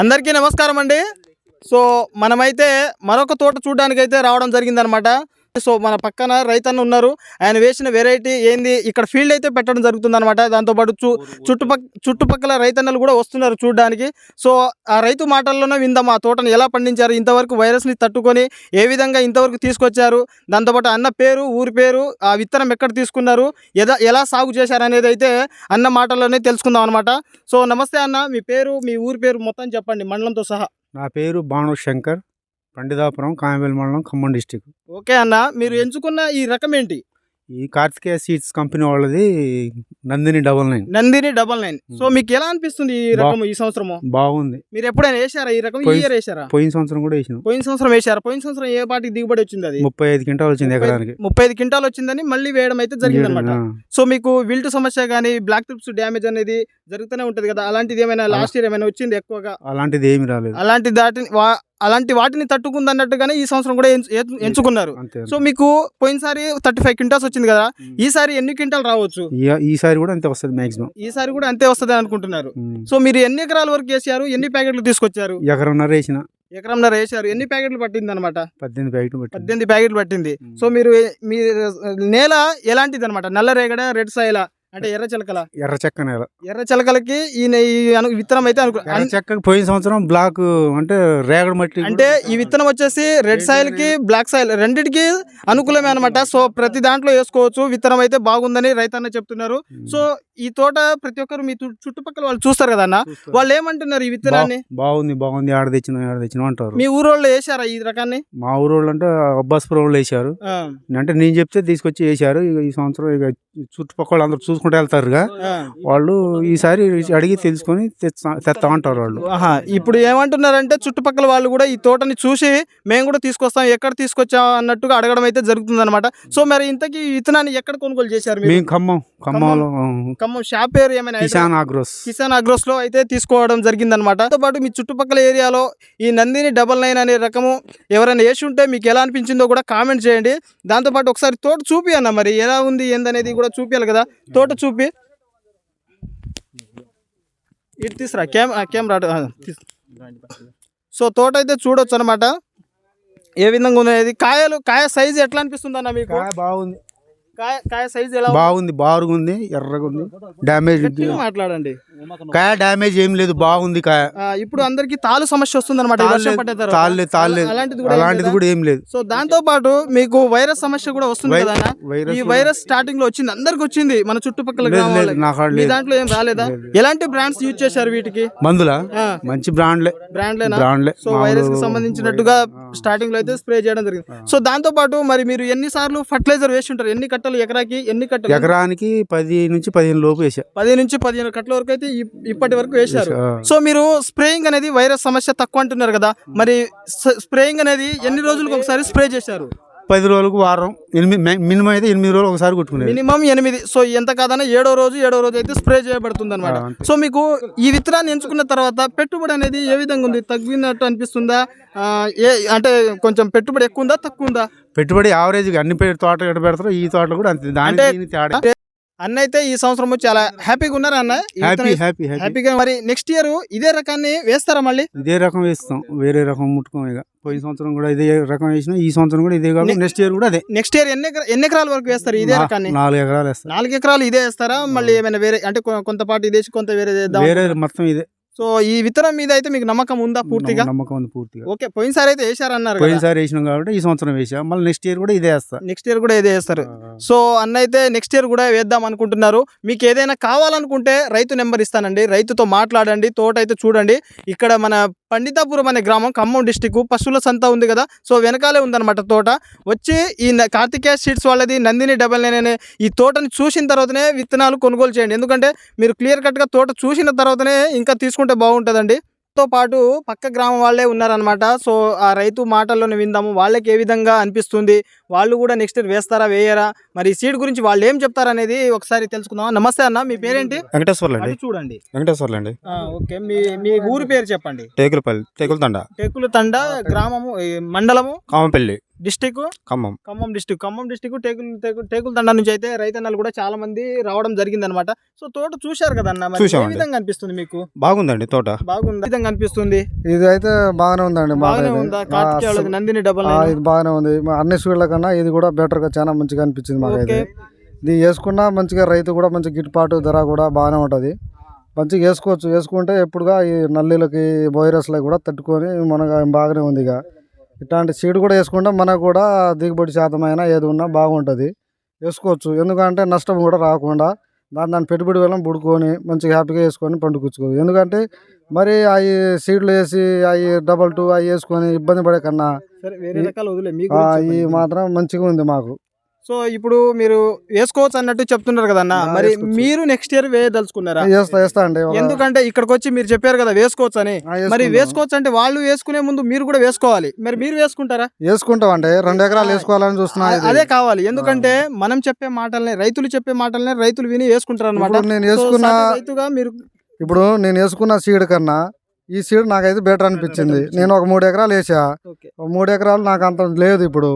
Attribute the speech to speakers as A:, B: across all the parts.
A: అందరికీ నమస్కారం అండి. సో మనమైతే మరొక తోట చూడడానికి అయితే రావడం జరిగిందనమాట సో మన పక్కన రైతన్న ఉన్నారు. ఆయన వేసిన వెరైటీ ఏంది? ఇక్కడ ఫీల్డ్ అయితే పెట్టడం జరుగుతుందన్నమాట. దాంతోపాటు చు చుట్టుపక్క చుట్టుపక్కల రైతన్నలు కూడా వస్తున్నారు చూడడానికి. సో ఆ రైతు మాటల్లోనే విందాం. ఆ తోటను ఎలా పండించారు? ఇంతవరకు వైరస్ని తట్టుకొని ఏ విధంగా ఇంతవరకు తీసుకొచ్చారు? దాంతోపాటు అన్న పేరు ఊరి పేరు ఆ విత్తనం ఎక్కడ తీసుకున్నారు? ఎలా ఎలా సాగు చేశారు అనేది అయితే అన్న మాటల్లోనే తెలుసుకుందాం అనమాట సో నమస్తే అన్న. మీ పేరు మీ ఊరి పేరు మొత్తం చెప్పండి. మండలంతో సహా.
B: నా పేరు భాను శంకర్. పండితాపురం కామేల్ మండలం ఖమ్మం డిస్టిక్.
A: ఓకే అన్న మీరు ఎంచుకున్న ఈ రకం ఏంటి
B: ఈ కార్తికేయ సీడ్స్ కంపెనీ వాళ్ళది Nandini double nine.
A: Nandini double nine. So మీకు ఎలా అనిపిస్తుంది ఈ రకం ఈ సంవత్సరము?
B: బాగుంది.
A: మీరు ఎప్పుడైనా వేసారా ఈ రకం ఈ ఇయర్ వేసారా?
B: పోయిన సంవత్సరం కూడా వేసినాం.
A: పోయిన సంవత్సరం వేసారా? పోయిన సంవత్సరం ఏ పాటికి దిగుబడి వచ్చింది అది?
B: ముప్పై ఐదు క్వింటాలు వచ్చింది ఎకరానికి.
A: ముప్పై ఐదు క్వింటాల్ వచ్చిందని మళ్ళీ వేయడం అయితే జరిగింది అనమాట సో మీకు విల్ట్ సమస్య కానీ బ్లాక్ ట్రిప్స్ డ్యామేజ్ అనేది జరుగుతూనే ఉంటది కదా. అలాంటిది ఏమైనా లాస్ట్ ఇయర్ ఏమైనా వచ్చింది ఎక్కువగా?
B: అలాంటిది ఏమి రాలేదు.
A: అలాంటి దాటిని వా- అలాంటి వాటిని తట్టుకుంది అన్నట్టుగానే ఈ సంవత్సరం కూడా ఎంచు- ఎంచు- ఎంచుకున్నారు. సో మీకు పోయినసారి థర్టీ ఫైవ్ క్వింటాల్స్ వచ్చింది కదా ఈసారి ఎన్ని క్వింటాల్ రావచ్చు?
B: ఈసారి కూడా అంతే వస్తుంది మాక్సిమం
A: ఈసారి కూడా అంతే వస్తుంది అనుకుంటున్నారు. సో మీరు ఎన్ని ఎకరాల వరకు వేసారు ఎన్ని ప్యాకెట్లు తీసుకొచ్చారు?
B: ఎకరన్నర వేసిన.
A: ఎకరంన్నర వేసారు ఎన్ని ప్యాకెట్లు పట్టింది అనమాట
B: పద్దెనిమిది ప్యాకెట్ పట్టింది.
A: పద్దెనిమిది ప్యాకెట్లు పట్టింది. సో మీరు మీ నేల ఎలాంటిది అనమాట నల్ల రేగడ రెడ్ సాయిల? అంటే ఎర్ర చిలకల?
B: ఎర్ర చెక్క నేల.
A: ఎర్ర చిలకలకి ఈ నే- ఈ అను- విత్తనం అయితే అనుకో
B: ఎర్ర చెక్కకి పోయిన సంవత్సరం బ్లాక్ అంటే రేగడి మట్టి
A: అంటే ఈ విత్తనం వచ్చేసి రెడ్ సాయిల్కి బ్లాక్ సాయిల్ రెండిటికి అనుకూలమే అనమాట సో ప్రతి దాంట్లో వేసుకోవచ్చు. విత్తనం అయితే బాగుందని రైతన్న చెప్తున్నారు. సో ఈ తోట ప్రతి ఒక్కరు మీ చు- చుట్టుపక్కల వాళ్ళు చూస్తారు కదా అన్న? వాళ్ళు ఏమంటున్నారు ఈ విత్తనాన్ని?
B: బాగుంది బాగుంది. ఆడ తెచ్చిన ఆడ తెచ్చిన అంటారు.
A: మీ ఊరోళ్ళు వేసారా ఈ రకాన్ని?
B: మా ఊరు వాళ్ళు అంటే అబ్బాస్పురం వాళ్ళు వేసారు
A: ఆ,
B: అంటే నేను చెప్తే తీసుకొచ్చి వేసారు ఇక ఈ సంవత్సరం ఇక చుట్టుపక్కల అందరూ చూసుకుంటూ వెళ్తారుగా. వాళ్ళు ఈసారి అడిగి తెలుసుకొని తెస్తా అంటారు వాళ్ళు.
A: ఆహా ఇప్పుడు ఏమంటున్నారంటే చుట్టుపక్కల వాళ్ళు కూడా ఈ తోటని చూసి మేము కూడా తీసుకొస్తాం ఎక్కడ తీసుకొచ్చాం అన్నట్టుగా అడగడం అయితే జరుగుతుంది అనమాట సో మరి ఇంతకీ విత్తనాన్ని ఎక్కడ కొనుగోలు చేశారు
B: మేము ఖమ్మం ఖమ్మంలో
A: ఖమ్మం? షాప్ పేరు ఏమైనా
B: కిసాన్ ఆగ్రోస్.
A: కిసాన్ అగ్రోస్లో అయితే తీసుకోవడం జరిగిందనమాట దాంతో పాటు మీ చుట్టుపక్కల ఏరియాలో ఈ నందిని డబల్ నైన్ అనే రకము ఎవరైనా వేసి ఉంటే మీకు ఎలా అనిపించిందో కూడా కామెంట్ చేయండి. దాంతోపాటు ఒకసారి తోట చూపి అన్న మరి ఎలా ఉంది ఏందనేది కూడా చూపించాలి కదా. తోట చూపి. ఇటు తీసురా కెమెరా కెమెరా సో తోట అయితే చూడొచ్చు అనమాట ఏ విధంగా ఉన్నది కాయలు కాయ సైజు ఎట్లా అనిపిస్తుంది అన్న మీకు?
B: కాయ బాగుంది.
A: కాయ కాయ సైజు ఎలా?
B: బాగుంది బారుగా ఉంది. ఎర్రగా ఉంది డ్యామేజ్
A: మాట్లాడండి.
B: కాయ డ్యామేజ్ ఏం లేదు బాగుంది కాయ.
A: ఇప్పుడు అందరికి తాలు సమస్య వస్తుంది అనమాట.
B: తాళ్ళే తాళ్ళే
A: అలాంటిది కూడా ఏం లేదా? సో దాంతో పాటు మీకు వైరస్ సమస్య కూడా వస్తుంది కదా ఈ వైరస్ స్టార్టింగ్లో వచ్చింది అందరికి వచ్చింది మన చుట్టుపక్కల మీ. దాంట్లో ఏం రాలేదా? ఎలాంటి బ్రాండ్స్ యూజ్ చేశారు వీటికి?
B: మందులా? మంచి బ్రాండ్లే
A: బ్రాండ్లేనా
B: బ్రాండ్లే
A: సో వైరస్కి సంబంధించినట్టుగా స్టార్టింగ్లో అయితే స్ప్రే చేయడం జరిగింది. సో దాంతో పాటు మరి మీరు ఎన్ని సార్లు ఫర్టిలైజర్ వేసి ఉంటారు? ఎన్ని కట్టలు ఎకరాకి ఎన్ని కట్టలు?
B: ఎకరానికి పది నుంచి పదిహేను లోపు వేసా
A: పది నుంచి పదిహేను కట్టల వరకు అయితే ఇప్- ఇప్పటి వరకు వేశారు. సో మీరు స్ప్రేయింగ్ అనేది వైరస్ సమస్య తక్కువ అంటున్నారు కదా. మరి స్ప్రేయింగ్ అనేది ఎన్ని రోజులకు ఒకసారి స్ప్రే చేశారు?
B: పది రోజులకు వారం ఎనిమిది మినిమం అయితే ఎనిమిది రోజులు ఒకసారి కొట్టుకునేది.
A: మినిమం ఎనిమిది. సో ఎంత కాదన్నా ఏడో రోజు ఏడో రోజు అయితే స్ప్రే చేయబడుతుంది అనమాట. సో మీకు ఈ విత్తనాన్ని ఎంచుకున్న తర్వాత పెట్టుబడి అనేది ఏ విధంగా ఉంది? తగ్గినట్టు అనిపిస్తుందా? ఏ అంటే కొంచెం పెట్టుబడి ఎక్కువ ఉందా తక్కువ ఉందా?
B: పెట్టుబడి యావరేజ్ అన్ని పె- తోట ఎక్కడ పెడతారో ఈ తోటలో కూడా అంతే. తేడా
A: అన్న అయితే ఈ సంవత్సరం చాలా హ్యాపీగా ఉన్నారా అన్న.
B: Happy happy happy.
A: హ్యాపీగా మరి నెక్స్ట్ ఇయర్ ఇదే రకాన్ని వేస్తారా మళ్ళీ?
B: ఇదే రకం వేస్తాం. వేరే రకం ముట్టుకోం ఇక. పోయిన సంవత్సరం కూడా ఇదే రకం వేసినా ఈ సంవత్సరం కూడా ఇదే కాదు నెక్స్ట్ ఇయర్ కూడా అదే.
A: నెక్స్ట్ ఇయర్ ఎన్ని ఎన్ని ఎకరాల వరకు వేస్తారు ఇదే రకాన్ని?
B: నాలుగు ఎకరాలు వేస్తాం.
A: నాలుగు ఎకరాలు ఇదే వేస్తారా? మళ్ళీ ఏమైనా వేరే అంటే కొంత పాటు ఇదేసి కొంత వేరే చేద్దాం
B: వేరే మొత్తం ఇదే.
A: సో ఈ విత్తనం మీద అయితే మీకు నమ్మకం ఉందా పూర్తిగా?
B: నమ్మకం ఉంది పూర్తిగా.
A: ఓకే పోయినసారి అయితే వేసారన్నారు.
B: పోయినసారి వేసినాం కాబట్టి ఈ సంవత్సరం వేసాం. మళ్ళీ నెక్స్ట్ ఇయర్ కూడా ఇదే వేస్తా.
A: నెక్స్ట్ ఇయర్ కూడా ఇదే వేస్తారు. సో అన్న అయితే నెక్స్ట్ ఇయర్ కూడా వేద్దాం అనుకుంటున్నారు. మీకు ఏదైనా కావాలనుకుంటే రైతు నెంబర్ ఇస్తానండి. రైతుతో మాట్లాడండి తోట అయితే చూడండి. ఇక్కడ మన పండితాపురం అనే గ్రామం ఖమ్మం డిస్టిక్ పశువుల సంత ఉంది కదా? సో వెనకాలే ఉందన్నమాట తోట. వచ్చి ఈ కార్తికేయ సీడ్స్ వాళ్ళది నందిని డబల్ నైన్ అనే ఈ తోటని చూసిన తర్వాతనే విత్తనాలు కొనుగోలు చేయండి. ఎందుకంటే మీరు క్లియర్ కట్గా తోట చూసిన తర్వాతనే ఇంకా తీసుకుంటే బాగుంటుందండి. తో పాటు పక్క గ్రామం వాళ్ళే ఉన్నారనమాట సో ఆ రైతు మాటల్లోనే విందాము. వాళ్ళకి ఏ విధంగా అనిపిస్తుంది? వాళ్ళు కూడా నెక్స్ట్ ఇయర్ వేస్తారా వేయరా? మరి ఈ సీడ్ గురించి వాళ్ళు ఏం చెప్తారనేది ఒకసారి తెలుసుకుందాం నమస్తే అన్న మీ పేరేంటి?
C: వెంకటేశ్వర్లు అండి
A: అటు చూడండి.
C: వెంకటేశ్వర్లు అండి
A: ఆ, ఓకే. మీ మీ ఊరి పేరు చెప్పండి.
C: టేకులపల్లి టేకుల తండ
A: టెక్కులు తండ గ్రామము మండలము?
C: Kamepalli.
A: District
C: Khammam.
A: Khammam district Khammam district Tekul Tekul Tekul తండా నుంచి అయితే రైతన్నలు కూడా చాలా మంది రావడం జరిగింది అనమాట సో తోట చూశారు కదన్న మరి ఏ
C: చూశామండి.
A: విధంగా అనిపిస్తుంది మీకు?
C: బాగుందండి తోట.
A: బాగుంది? ఏ విధంగా అనిపిస్తుంది?
D: ఇది అయితే బాగానే ఉందండి
A: బాగానే. ఉందా? నందిని డబల్
D: ఇది బాగానే ఉంది. అన్ని స్వీట్ల కన్నా ఇది కూడా బెటర్గా చాలా మంచిగా అనిపించింది మాకైతే. ఇది వేసుకున్నా మంచిగా రైతు కూడా మంచి గిట్టుబాటు ధర కూడా బాగానే ఉంటది. మంచిగా వేసుకోవచ్చు. వేసుకుంటే ఎప్పుడుగా ఈ నల్లీలకి వైరస్లకి కూడా తట్టుకొని మనకు బాగానే ఉంది ఇక. ఇట్లాంటి సీడ్ కూడా వేసుకుంటే మనకు కూడా దిగుబడి శాతమైన ఏది ఉన్నా బాగుంటుంది. వేసుకోవచ్చు. ఎందుకంటే నష్టం కూడా రాకుండా దాని దాని పెట్టుబడి వల్ల బుడుకొని మంచిగా హ్యాపీగా వేసుకొని పండుకొచ్చుకోవచ్చు ఎందుకంటే మరి అవి సీడ్లు వేసి అవి డబల్ టూ అవి వేసుకొని ఇబ్బంది పడే కన్నా ఈ-. మాత్రం మంచిగా ఉంది మాకు.
A: సో ఇప్పుడు మీరు వేసుకోవచ్చు అన్నట్టు చెప్తున్నారు కదన్న మరి. మీరు నెక్స్ట్ ఇయర్ వేయదలుచుకున్నారా?
D: వేస్తా అండి.
A: ఎందుకంటే ఇక్కడికి వచ్చి మీరు చెప్పారు కదా వేసుకోవచ్చు అని. మరి. వేసుకోవచ్చు అంటే వాళ్ళు వేసుకునే ముందు మీరు కూడా వేసుకోవాలి. మరి మీరు వేసుకుంటారా?
D: వేసుకుంటాం అండి. రెండు ఎకరాలు వేసుకోవాలని చూస్తున్నా.
A: అదే కావాలి. ఎందుకంటే మనం చెప్పే మాటలనే రైతులు చెప్పే మాటలనే రైతులు విని వేసుకుంటారు అనమాట
D: నేను వేసుకున్న
A: రైతుగా మీరు
D: ఇప్పుడు నేను వేసుకున్న సీడ్ కన్నా ఈ సీడ్ నాకైతే బెటర్ అనిపించింది. నేను ఒక మూడు ఎకరాలు వేసా. మూడు ఎకరాలు నాకు అంత లేదు ఇప్పుడు.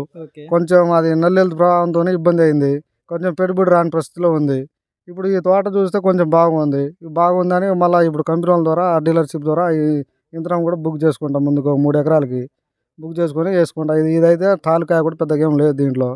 D: కొంచెం అది నల్లెలు ప్రభావంతో ఇబ్బంది అయింది. కొంచెం పెట్టుబడి రాని పరిస్థితిలో ఉంది. ఇప్పుడు ఈ తోట చూస్తే కొంచెం బాగుంది. బాగుందని మళ్ళీ ఇప్పుడు కంపెనీ వాళ్ళ ద్వారా డీలర్షిప్ ద్వారా ఈ యంత్రం కూడా బుక్ చేసుకుంటాం ముందుకు ఒక మూడు ఎకరాలకి. బుక్ చేసుకొని వేసుకుంటా. ఇది ఇదైతే తాలూకాయ కూడా పెద్దగా ఏం లేదు దీంట్లో.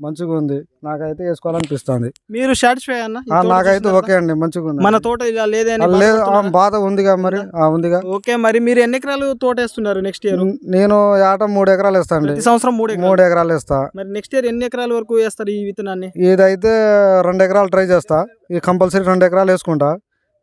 D: మంచిగా ఉంది నాకైతే వేసుకోవాలనిపిస్తుంది.
A: మీరు సాటిస్ఫై అన్న? ఈ
D: నాకైతే ఓకే అండి మంచిగా ఉంది
A: మన తోట ఇలా లేదే అని
D: ఆ, లేదు? బాధ ఉందిగా మరి. ఉందిగా.
A: ఓకే మరి మీరు ఎన్ని ఎకరాలు తోట వేస్తున్నారు నెక్స్ట్ ఇయర్
D: నేను ఏట మూడు ఎకరాలు వేస్తా అండి.
A: ప్రతి సంవత్సరం మూడు ఎకరాలు?
D: మూడు ఎకరాలు వేస్తా.
A: మరి నెక్స్ట్ ఇయర్ ఎన్ని ఎకరాల వరకు వేస్తారు ఈ విత్తనాన్ని?
D: ఇదైతే రెండు ఎకరాలు ట్రై చేస్తా. ఈ కంపల్సరీ రెండు ఎకరాలు వేసుకుంటా.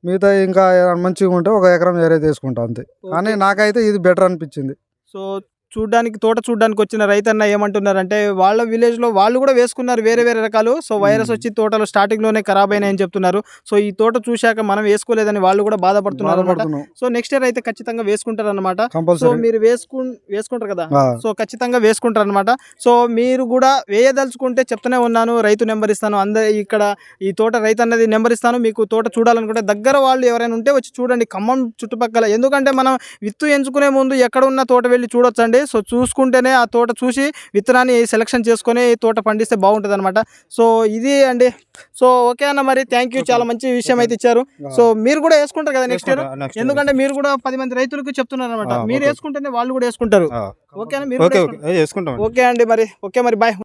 D: మిగతా ఇంకా మంచిగా ఉంటే ఒక ఎకరం వేరే తీసుకుంటా అంతే. కానీ నాకైతే ఇది బెటర్ అనిపించింది.
A: సో చూడ్డానికి తోట చూడ్డానికి వచ్చిన రైతన్న ఏమంటున్నారంటే వాళ్ళ విలేజ్లో వాళ్ళు కూడా వేసుకున్నారు వేరే వేరే రకాలు. సో వైరస్ వచ్చి తోటలో స్టార్టింగ్లోనే ఖరాబ్ అయినాయని చెప్తున్నారు. సో ఈ తోట చూశాక మనం వేసుకోలేదని వాళ్ళు కూడా బాధపడుతున్నారు అనమాట సో నెక్స్ట్ ఇయర్ అయితే ఖచ్చితంగా వేసుకుంటారు అనమాట సో మీరు వేసుకు వేసుకుంటారు కదా? సో ఖచ్చితంగా వేసుకుంటారు అనమాట సో మీరు కూడా వేయదలుచుకుంటే చెప్తూనే ఉన్నాను రైతు నెంబర్ ఇస్తాను అందరు ఇక్కడ ఈ తోట రైతు అన్నది నెంబర్ ఇస్తాను మీకు తోట చూడాలనుకుంటే దగ్గర వాళ్ళు ఎవరైనా ఉంటే వచ్చి చూడండి ఖమ్మం చుట్టుపక్కల. ఎందుకంటే మనం విత్తు ఎంచుకునే ముందు ఎక్కడ ఉన్న తోట వెళ్ళి చూడొచ్చండి. సో చూసుకుంటేనే ఆ తోట చూసి విత్తనాన్ని సెలెక్షన్ చేసుకొని తోట పండిస్తే బాగుంటుంది అనమాట సో ఇది అండి. సో ఓకే అన్న మరి. థ్యాంక్ యూ చాలా మంచి విషయం అయితే ఇచ్చారు. సో మీరు కూడా వేసుకుంటారు కదా నెక్స్ట్ ఇయర్ ఎందుకంటే మీరు కూడా పది మంది రైతులకు చెప్తున్నారు అనమాట మీరు. వేసుకుంటేనే వాళ్ళు కూడా వేసుకుంటారు. ఓకేనా మీరు ఓకే అండి మరి. ఓకే మరి బాయ్